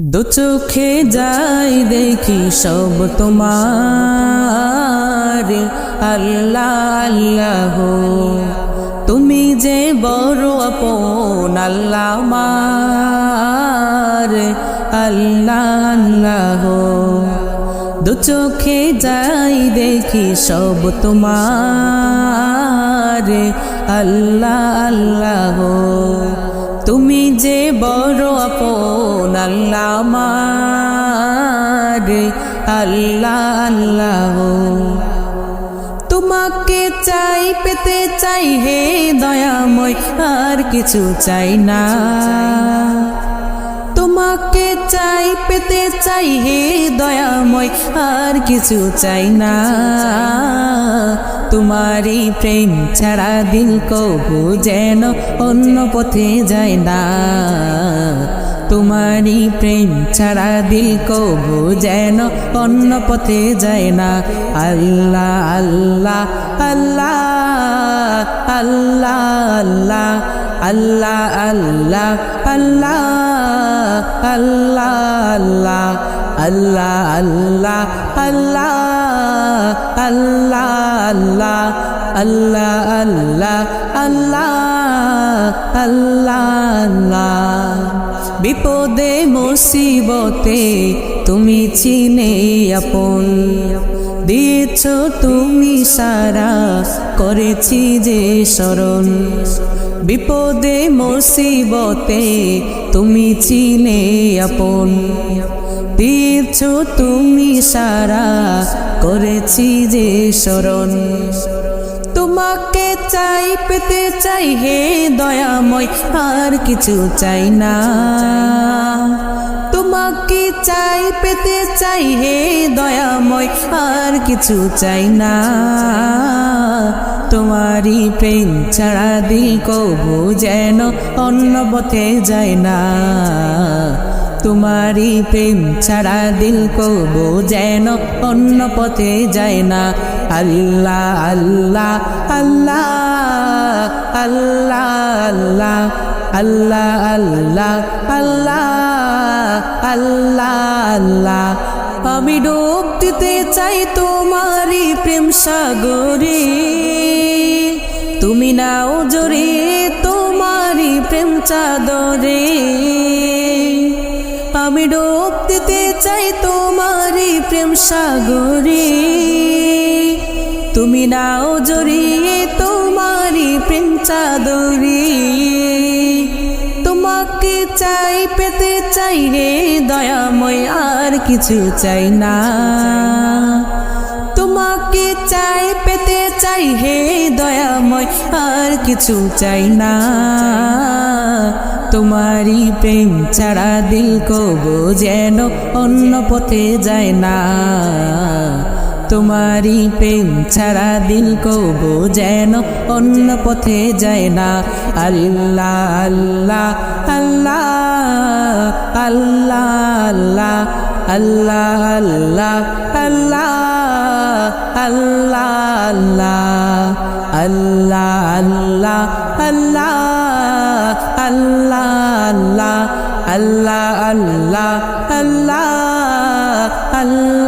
দু চোখে যাই দেখি সব তোমার। আল্লাহ আল্লাহ তুমি যে বড় আপন, আল্লাহ আমার। আল্লাহ আল্লাহ দু চোখে যাই দেখি সব তোমার। আল্লাহ আল্লাহ, তুমি যে বড় আপন আল্লাহ আমার আল্লাহ আল্লাহ তোমাকে চাই, পেতে চাই, হে দয়াময়, আর কিছু চাই না। তোমাকে চাই, পেতে চাই, হে দয়াময়, আর কিছু চাই না। তোমারই প্রেম ছাড়া দিল কবু যেন অন্য পথে যায় না। তোমারই প্রেম ছাড়া দিল কবু যেন অন্য পথে যায় না আল্লাহ আল্লাহ আল্লাহ আল্লাহ আল্লাহ আল্লাহ আল্লাহ আল্লাহ আল্লাহ আল্লাহ আল্লাহ আল্লাহ আল্লাহ আল্লাহ আল্লাহ আল্লাহ আল্লাহ আল্লাহ আল্লাহ বিপদে, মুসিবতে তুমি চিনে আপন। দিয়েছ তুমি সারা, করেছি যে স্মরণ। বিপদে, মুসিবতে তুমি চিনে আপন। দিয়েছ তুমি সারা, করেছি যে স্মরণ। তোমাকে চাই, পেতে চাই হে দয়াময়, আর কিছু চাই না। তোমাকে চাই, পেতে চাই হে দয়াময়, আর কিছু চাই না। তোমারই প্রেম ছাড়া দিল কবু যেন অন্য পথে যায় না। তোমারই প্রেম ছাড়া দিল কবু যেন অন্য পথে যায় না। আল্লাহ আল্লাহ আল্লাহ আল্লাহ আল্লাহ আল্লাহ আল্লাহ আল্লাহ আল্লাহ। আল্লাহ আমি ডুব দিতে চাই তোমারই প্রেম সাগরে। তুমি নাও জোরে তোমারই প্রেম চাদরে। আমি ডুব দিতে চাই তোমারই প্রেম সাগরে। তুমি নাও জড়িয়ে তোমারই প্রেম চাদরে। তোমাকে চাই, পেতে চাই রে দয়াময়, আর কিছু চাই না। তোমাকে চাই, পেতে চাই হে দয়াময়, আর কিছু চাই না। তোমারই প্রেম ছাড়া দিল কবো যেন অন্য পথে যায় না। তোমারই প্রেম ছাড়া দিল কবো যেন অন্য পথে যায় না আল্লাহ আল্লাহ আল্লাহ আল্লাহ আল্লাহ আল্লাহ আল্লাহ আল্লাহ আল্লাহ আল্লাহ আল্লাহ আল্লাহ আল্লাহ আল্লাহ আল্লাহ আল্লাহ আল্লাহ আল্লাহ